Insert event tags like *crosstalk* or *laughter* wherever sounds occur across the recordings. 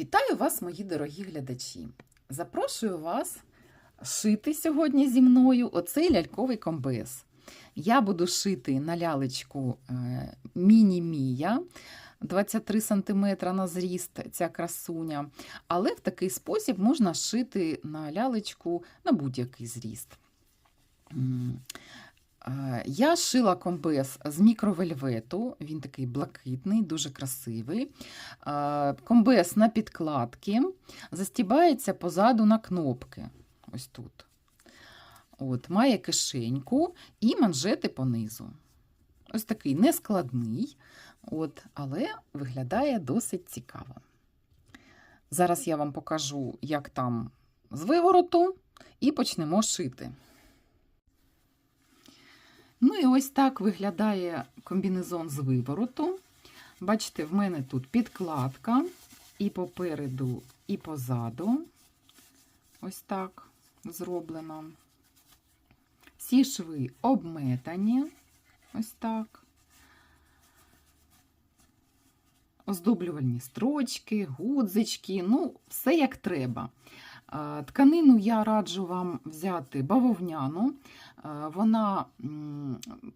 Вітаю вас, мої дорогі глядачі! Запрошую вас шити сьогодні зі мною оцей ляльковий комбез. Я буду шити на лялечку е, міні-мія 23 см на зріст ця красуня, але в такий спосіб можна шити на лялечку на будь-який зріст. Я шила комбез з мікровельвету, він такий блакитний, дуже красивий. Комбез на підкладки, застібається позаду на кнопки. Ось тут. От, має кишеньку і манжети понизу. Ось такий нескладний, от, але виглядає досить цікаво. Зараз я вам покажу, як там з вивороту, і почнемо шити. Ну і ось так виглядає комбінезон з вивороту. Бачите, в мене тут підкладка і попереду, і позаду. Ось так зроблено. Всі шви обметані. Ось так. Оздоблювальні строчки, гудзички, ну, все як треба. Тканину я раджу вам взяти бавовняну, Е, вона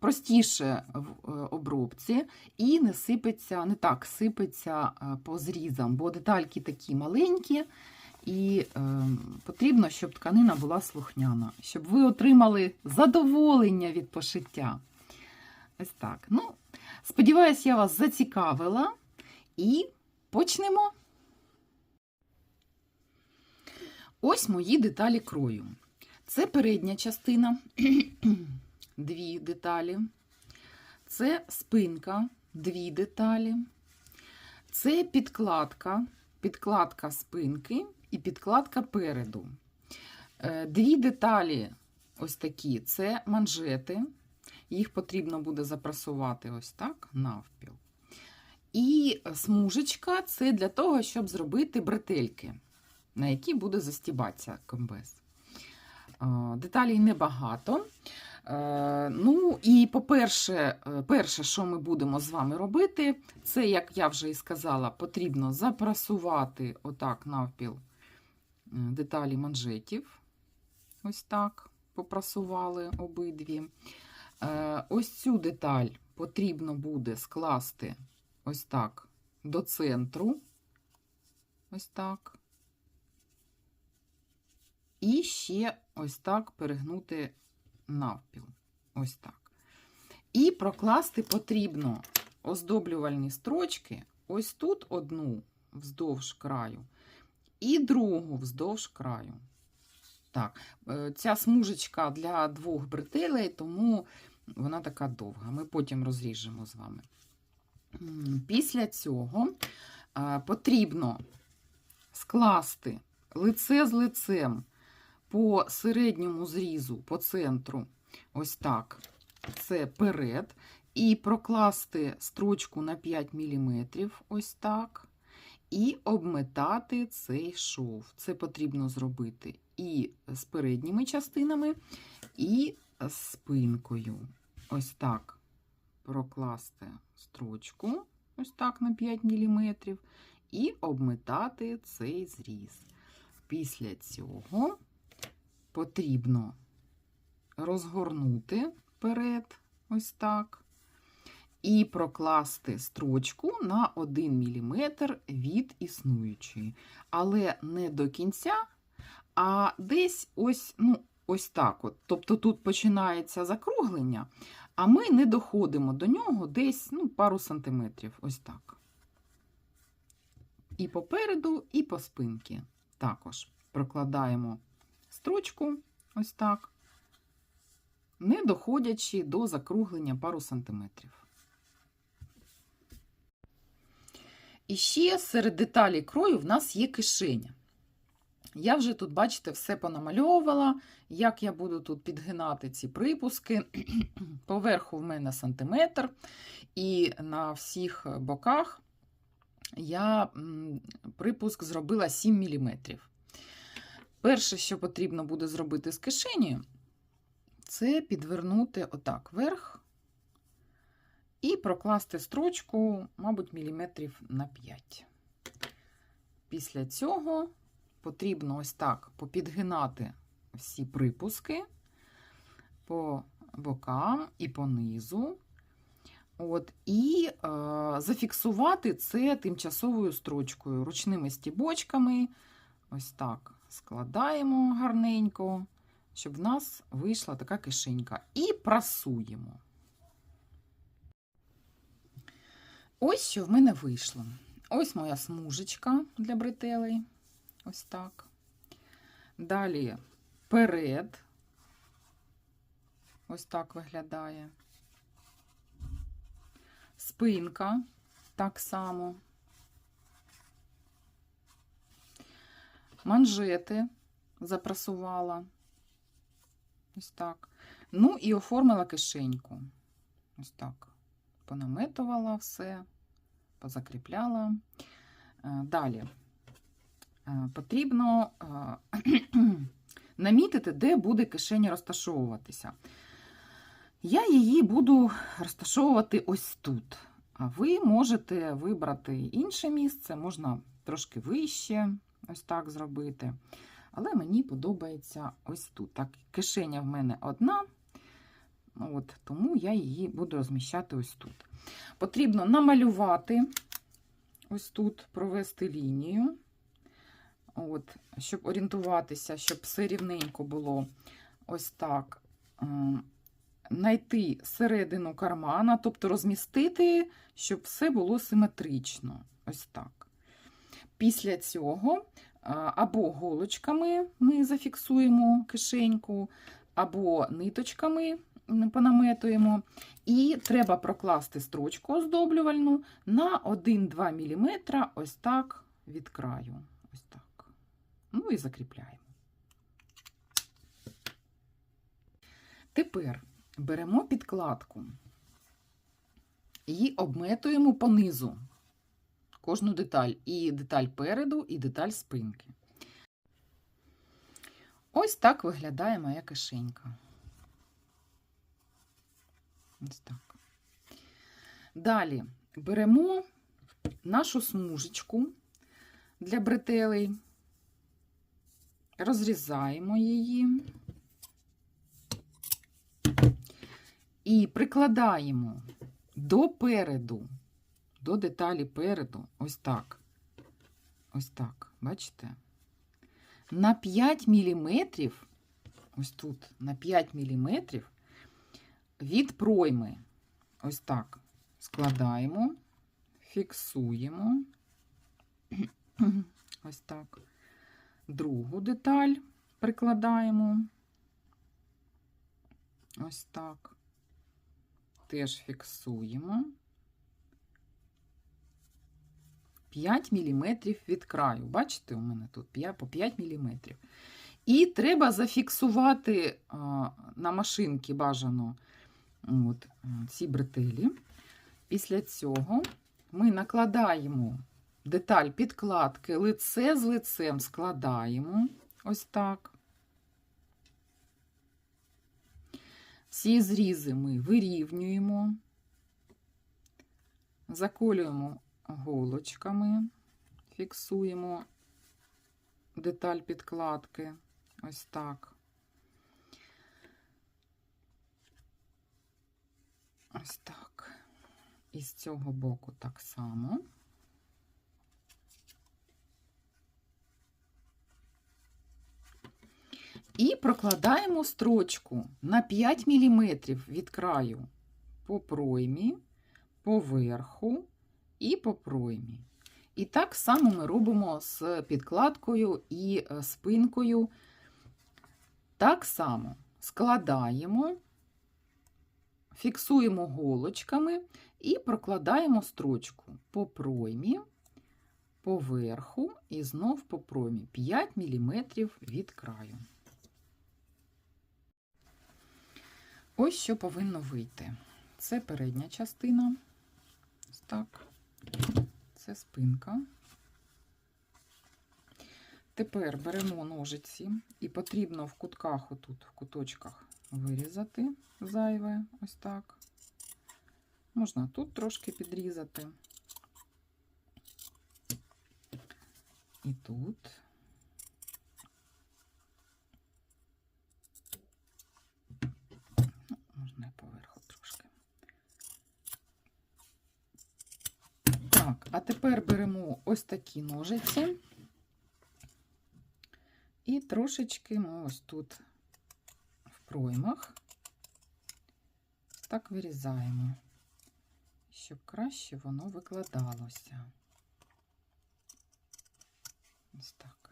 простіше в е, обробці і не сипеться, не так сипеться е, по зрізам, бо детальки такі маленькі, і потрібно, щоб тканина була слухняна, щоб ви отримали задоволення від пошиття. Ось так. Ну, сподіваюсь, я вас зацікавила і почнемо. Ось мої деталі крою. Це передня частина, *clears throat* дві деталі. Це спинка, дві деталі. Це підкладка, підкладка спинки і підкладка переду. Е, Дві деталі ось такі це манжети. Їх потрібно буде запрасувати ось так навпіл. І смужечка це для того, щоб зробити бретельки, на які буде застібатися комбез. Е, Деталей небагато. Е, Ну і, по-перше, е, перше, що ми будемо з вами робити, це, як я вже і сказала, потрібно запрасувати отак навпіл деталі манжетів. Ось так попрасували обидві. Ось цю деталь потрібно буде скласти ось так до центру. Ось так. І ще ось так перегнути навпіл. Ось так. І прокласти потрібно оздоблювальні строчки. Ось тут одну вздовж краю, і другу вздовж краю. Так, е, ця смужечка для двох бретелей, тому вона така довга. Ми потім розріжемо з вами. Після цього е, потрібно скласти лице з лицем по середньому зрізу, по центру, ось так, це перед, і прокласти строчку на 5 мм, ось так, і обметати цей шов. Це потрібно зробити і з передніми частинами, і з спинкою. Ось так прокласти строчку, ось так на 5 мм, і обметати цей зріз. Після цього потрібно розгорнути вперед, ось так, і прокласти строчку на 1 мм від існуючої. Але не до кінця, а десь ось, ну, ось так. от. Тобто тут починається закруглення, а ми не доходимо до нього десь ну, пару сантиметрів. Ось так. І попереду, і по спинці також прокладаємо строчку, ось так, не доходячи до закруглення пару сантиметрів. І ще серед деталей крою в нас є кишеня. Я вже тут, бачите, все понамальовувала, як я буду тут підгинати ці припуски. *clears throat* Поверху в мене сантиметр, і на всіх боках я припуск зробила 7 мм. Перше, що потрібно буде зробити з кишені, це підвернути отак вверх і прокласти строчку, мабуть, міліметрів на 5. Після цього потрібно ось так попідгинати всі припуски по бокам і по низу. От, і е, зафіксувати це тимчасовою строчкою, ручними стібочками. Ось так складаємо гарненько, щоб в нас вийшла така кишенька. І прасуємо. Ось що в мене вийшло. Ось моя смужечка для бретелей. Ось так. Далі перед. Ось так виглядає. Спинка так само. Манжети запрасувала. Ось так. Ну і оформила кишеньку. Ось так. Понаметувала все, позакріпляла. Е, Далі Е, потрібно е, *clears throat* намітити, де буде кишеня розташовуватися. Я її буду розташовувати ось тут. А ви можете вибрати інше місце, можна трошки вище, ось так зробити. Але мені подобається ось тут. Так, кишеня в мене одна, от, тому я її буду розміщати ось тут. Потрібно намалювати ось тут, провести лінію. От, щоб орієнтуватися, щоб все рівненько було ось так. Знайти середину кармана, тобто розмістити, щоб все було симетрично. Ось так. Після цього або голочками ми зафіксуємо кишеньку, або ниточками понаметуємо. І треба прокласти строчку оздоблювальну на 1-2 мм ось так від краю. Ось так. Ну і закріпляємо. Тепер беремо підкладку і обметуємо понизу кожну деталь. І деталь переду, і деталь спинки. Ось так виглядає моя кишенька. Ось так. Далі беремо нашу смужечку для бретелей, розрізаємо її і прикладаємо до переду, до деталі переду, ось так. Ось так, бачите? На 5 мм, ось тут, на 5 мм від пройми. Ось так складаємо, фіксуємо. *clears throat* Ось так. Другу деталь прикладаємо. Ось так. Теж фіксуємо. 5 мм від краю. Бачите, у мене тут по 5 мм. І треба зафіксувати на машинці бажано от, ці бретелі. Після цього ми накладаємо деталь підкладки, лице з лицем складаємо ось так. Всі зрізи ми вирівнюємо, заколюємо голочками, фіксуємо деталь підкладки, ось так. Ось так. І з цього боку так само. І прокладаємо строчку на 5 мм від краю по проймі, по верху і по проймі. І так само ми робимо з підкладкою і е, спинкою. Так само складаємо, фіксуємо голочками і прокладаємо строчку по проймі, по верху і знов по проймі 5 мм від краю. Ось що повинно вийти. Це передня частина. Ось так. Це спинка. Тепер беремо ножиці і потрібно в кутках, отут, в куточках, вирізати зайве, ось так. Можна тут трошки підрізати. і тут. Ну, Можна і поверху трошки. Так, а тепер беремо ось такі ножиці. І трошечки ми ось тут в проймах так вирізаємо, щоб краще воно викладалося. Ось так.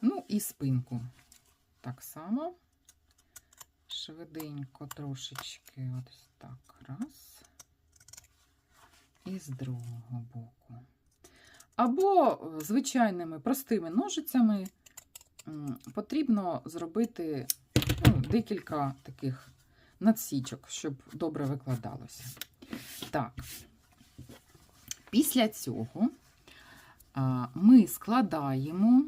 Ну і спинку так само. Швиденько трошечки ось так. Раз. І з другого боку. Або е, звичайними простими ножицями потрібно зробити ну, декілька таких надсічок, щоб добре викладалося. Так, після цього ми складаємо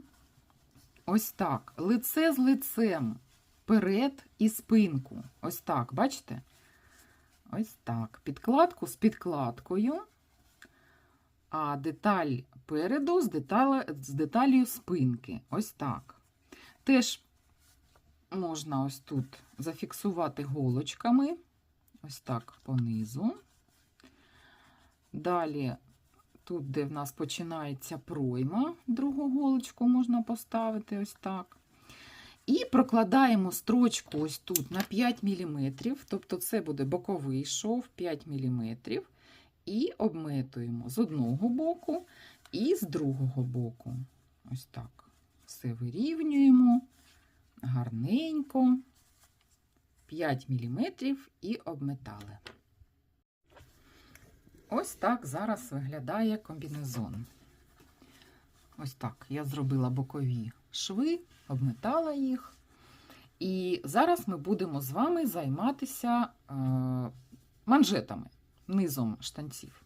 ось так, лице з лицем перед і спинку. Ось так, бачите? Ось так. Підкладку з підкладкою, а деталь переду з, деталь, з деталію спинки. Ось так. Теж можна ось тут зафіксувати голочками, ось так понизу. Далі, тут, де в нас починається пройма, другу голочку можна поставити ось так. І прокладаємо строчку ось тут на 5 мм, тобто це буде боковий шов 5 мм, і обметуємо з одного боку і з другого боку. Ось так. Все вирівнюємо гарненько, 5 мм і обметали. Ось так зараз виглядає комбінезон. Ось так я зробила бокові шви, обметала їх. І зараз ми будемо з вами займатися е, манжетами, низом штанців,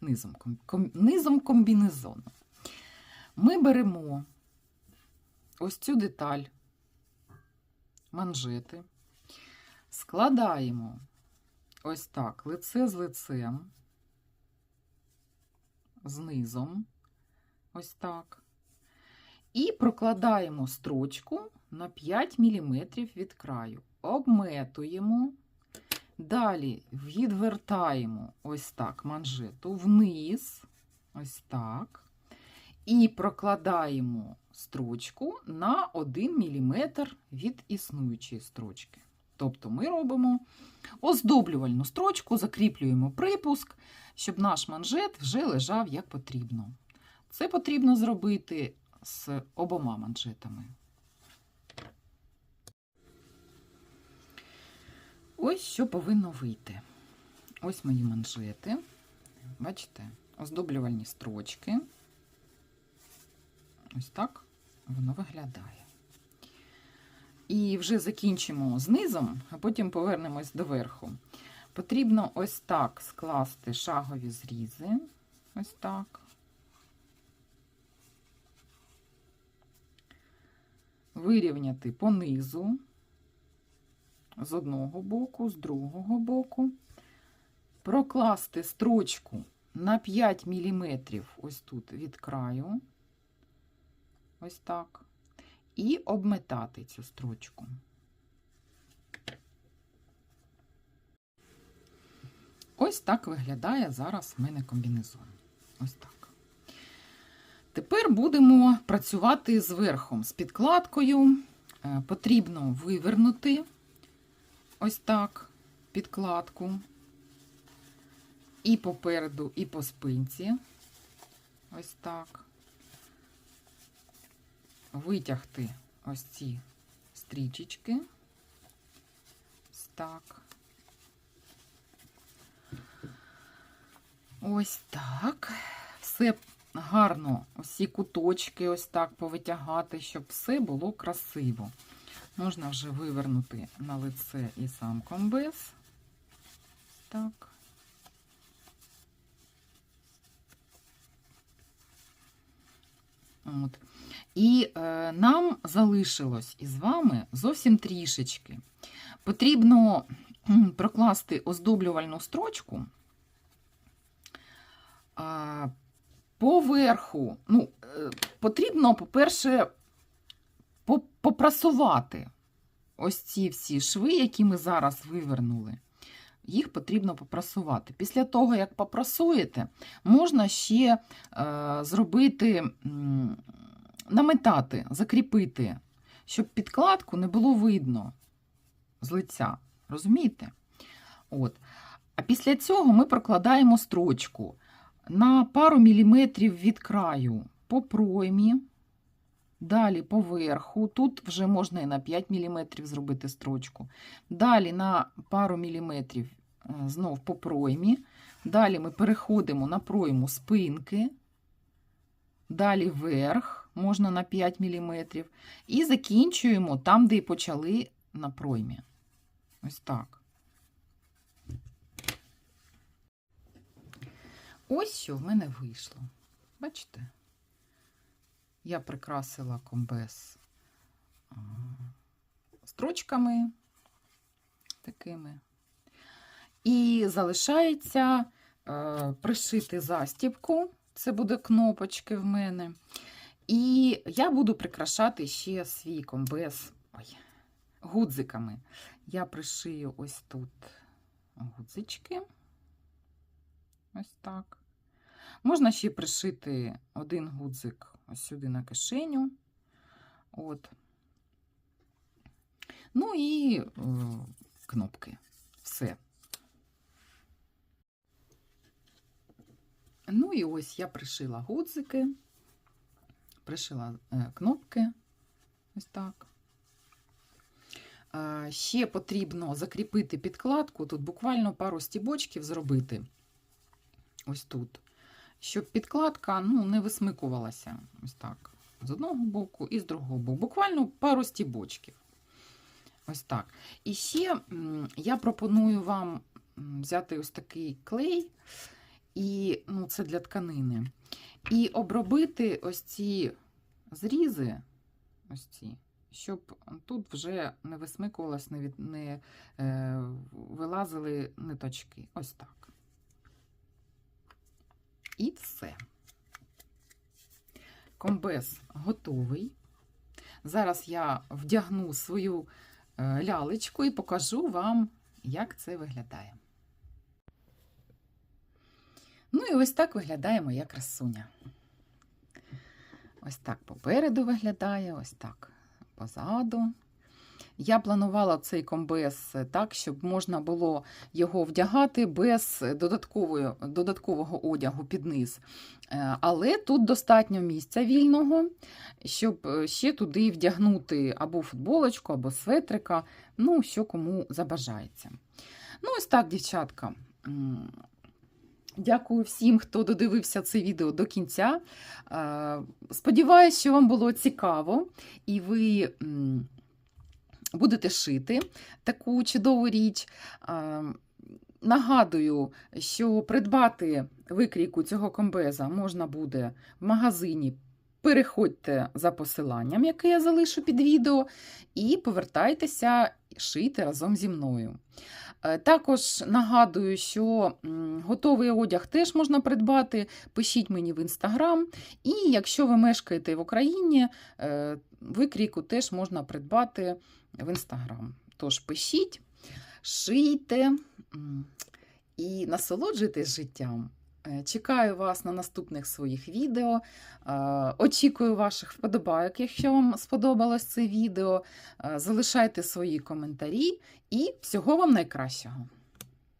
низом, ком, низом комбінезону. Ми беремо ось цю деталь, манжети, складаємо ось так, лице з лицем, знизом, ось так. І прокладаємо строчку на 5 мм від краю. Обметуємо. Далі відвертаємо ось так манжету вниз, ось так. І прокладаємо строчку на 1 мм від існуючої строчки. Тобто ми робимо оздоблювальну строчку, закріплюємо припуск, щоб наш манжет вже лежав як потрібно. Це потрібно зробити з обома манжетами. Ось що повинно вийти. Ось мої манжети. Бачите, оздоблювальні строчки. Ось так воно виглядає. І вже закінчимо з низом, а потім повернемось до верху. Потрібно ось так скласти шагові зрізи. Ось так. Вирівняти по низу з одного боку, з другого боку, прокласти строчку на 5 мм ось тут від краю, ось так, і обметати цю строчку. Ось так виглядає зараз в мене комбінезон. Ось так. Тепер будемо працювати з верхом, з підкладкою. Е, Потрібно вивернути ось так підкладку і попереду, і по спинці. Ось так. Витягти ось ці стрічечки. Ось так. Ось так. Все гарно, всі куточки ось так повитягати, щоб все було красиво. Можна вже вивернути на лице і сам комбез. Так. От. І е, нам залишилось із вами зовсім трішечки. Потрібно прокласти оздоблювальну строчку а, поверху, ну, е, потрібно, по-перше, по- попрасувати ось ці всі шви, які ми зараз вивернули. Їх потрібно попрасувати. Після того, як попрасуєте, можна ще е, зробити, наметати, закріпити, щоб підкладку не було видно з лиця. Розумієте? От. А після цього ми прокладаємо строчку на пару міліметрів від краю по проймі, далі по верху. Тут вже можна і на 5 міліметрів зробити строчку. Далі на пару міліметрів е, знов по проймі. Далі ми переходимо на пройму спинки. Далі вверх, можна на 5 мм. І закінчуємо там, де і почали на проймі. Ось так. Ось що в мене вийшло. Бачите? Я прикрасила комбез строчками такими. І залишається е, пришити застібку. Це буде кнопочки в мене. І я буду прикрашати ще свій комбез ой, гудзиками. Я пришию ось тут гудзички. Ось так. Можна ще пришити один гудзик ось сюди на кишеню. От. Ну і е, кнопки. Все. Ну і ось я пришила гудзики, пришила е, кнопки. Ось так. Е, ще потрібно закріпити підкладку, тут буквально пару стібочків зробити. Ось тут. Щоб підкладка ну, не висмикувалася. Ось так. З одного боку і з другого боку. Буквально пару стібочків. Ось так. І ще я пропоную вам взяти ось такий клей, і ну, це для тканини. І обробити ось ці зрізи, ось ці, щоб тут вже не висмикувалось, не, від, не е, вилазили ниточки. Ось так. І все. Комбез готовий. Зараз я вдягну свою е, лялечку і покажу вам, як це виглядає. Ну і ось так виглядає моя красуня. Ось так попереду виглядає, ось так позаду. Я планувала цей комбез так, щоб можна було його вдягати без додаткової, додаткового одягу під низ. Е, Але тут достатньо місця вільного, щоб е, ще туди вдягнути або футболочку, або светрика, ну, що кому забажається. Ну, ось так, дівчатка. Дякую всім, хто додивився це відео до кінця. Е, Сподіваюсь, що вам було цікаво, і ви будете шити таку чудову річ. Нагадую, що придбати викрійку цього комбеза можна буде в магазині. Переходьте за посиланням, яке я залишу під відео, і повертайтеся шити разом зі мною. Е, Також нагадую, що готовий одяг теж можна придбати. Пишіть мені в інстаграм. І якщо ви мешкаєте в Україні, е, викрійку теж можна придбати в інстаграм. Тож пишіть, шийте і насолоджуйтесь життям. Е, Чекаю вас на наступних своїх відео. Е, Очікую ваших вподобайок, якщо вам сподобалось це відео. Е, Залишайте свої коментарі і всього вам найкращого.